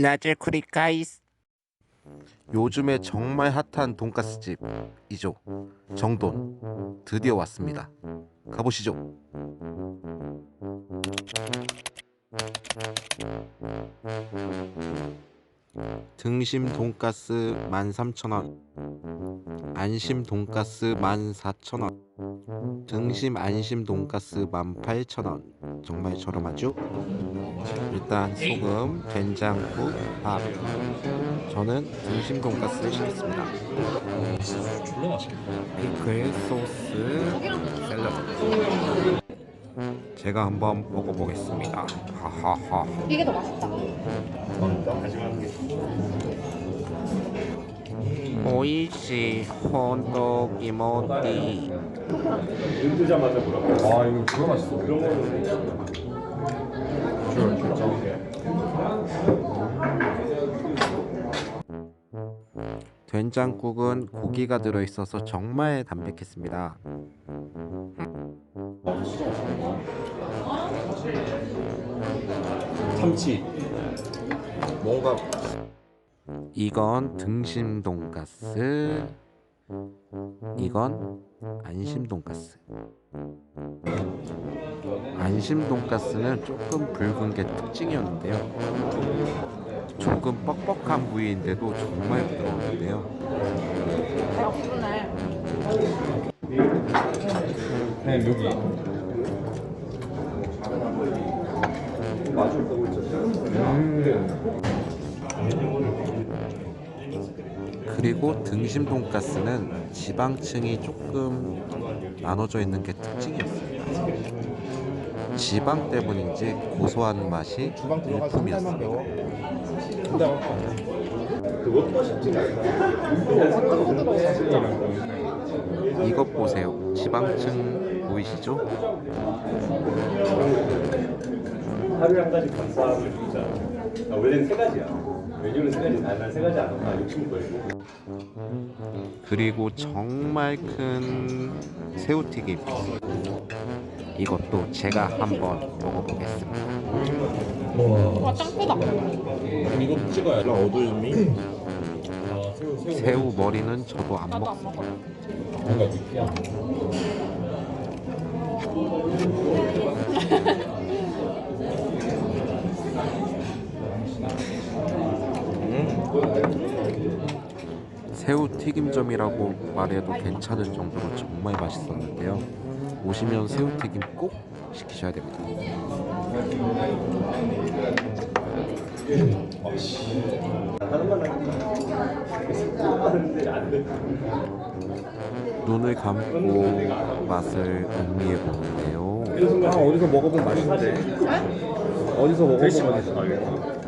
라젤 쿠리 가이스 요즘에 정말 핫한 돈가스 집 이죠. 정돈 드디어 왔습니다. 가보시죠. 등심 돈가스 13,000원 안심 돈가스 14,000원 등심 안심 돈가스 18,000원. 정말 저렴하죠? 일단 소금, 된장국, 밥. 저는 등심 돈가스를 시켰습니다. 피클, 소스, 샐러드. 제가 한번 먹어보겠습니다. 하하하. 이게 더 맛있다. 이모띠 아 이거 졸라 맛있어. 줄 진짜. 된장국은 고기가 들어있어서 정말 담백했습니다 참치. 뭔가 이건 등심 돈가스. 이건 안심 돈가스. 안심 돈가스는 조금 붉은 게 특징이었는데요. 조금 뻑뻑한 부위인데도 정말 부드러웠는데요. 여기. 그리고 등심 돈가스는 지방층이 조금 나눠져 있는 게 특징이었습니다 지방 때문인지 고소한 맛이 일품이었습니다 이것 보세요. 지방층 보이시죠? 하루에 한 가지 주자. 아, 원래는 세 가지야. 메뉴는 세 가지. 난세 가지 안 한다. 욕심 걸고. 그리고 정말 큰 새우튀김. 이것도 제가 한번 먹어보겠습니다. 와, 짱 크다. 이거 찍어야 돼. 어두움이. 새우 머리는 저도 안 나도 안 먹습니다. 먹어. 뭔가 느끼한. 새우 튀김점이라고 말해도 괜찮을 정도로 정말 맛있었는데요. 오시면 새우 튀김 꼭 시키셔야 됩니다. 눈을 감고 맛을 음미해 보는데요. 아 어디서 먹어본 맛인데. 어디서 먹어본 맛이야.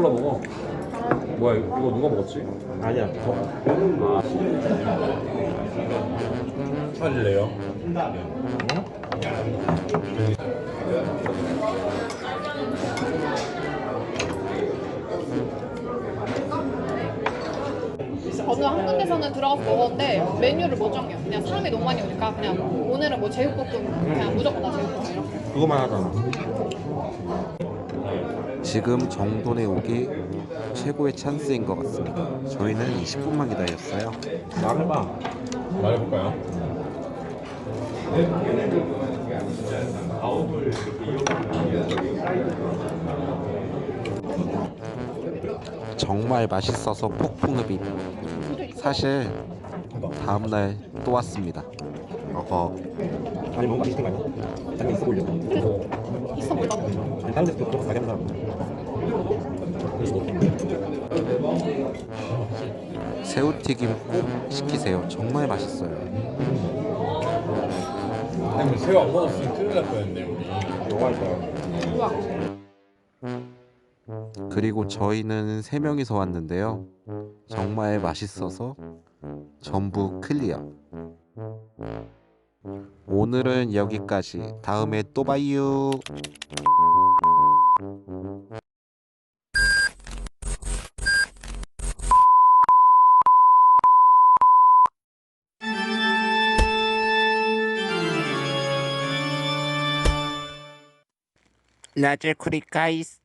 콜라 먹어. 뭐야 이거 이거 누가 먹었지? 아니야. 저. 찾을래요? 어느 한 군데서는 들어가서 먹었는데 메뉴를 못 정해요. 그냥 사람이 너무 많이 오니까 그냥 오늘은 뭐 제육볶음 그냥 무조건 다 제육볶음 이렇게. 그거만 하잖아. 지금 정돈에 오기 최고의 찬스인 것 같습니다. 저희는 20분만 기다렸어요. 말해봐. 말해볼까요? 정말 맛있어서 폭풍흡입. 사실 다음 날 또 왔습니다. 어허. 아니 뭔가 맛있는 거 아니야? 다른 게 있어 보이려고. 있어. 아니 다른 데서 그렇게 가게 하는 사람. 그래서 너 새우튀김 꼭 시키세요. 정말 맛있어요. 아니 새우 안 먹었으면 큰일 날 뻔했네 우리. 있어요? 우와. 그리고 저희는 세 명이서 왔는데요. 정말 맛있어서 전부 클리어. 오늘은 여기까지. 다음에 또 봐요. 라젤 쿠리카이스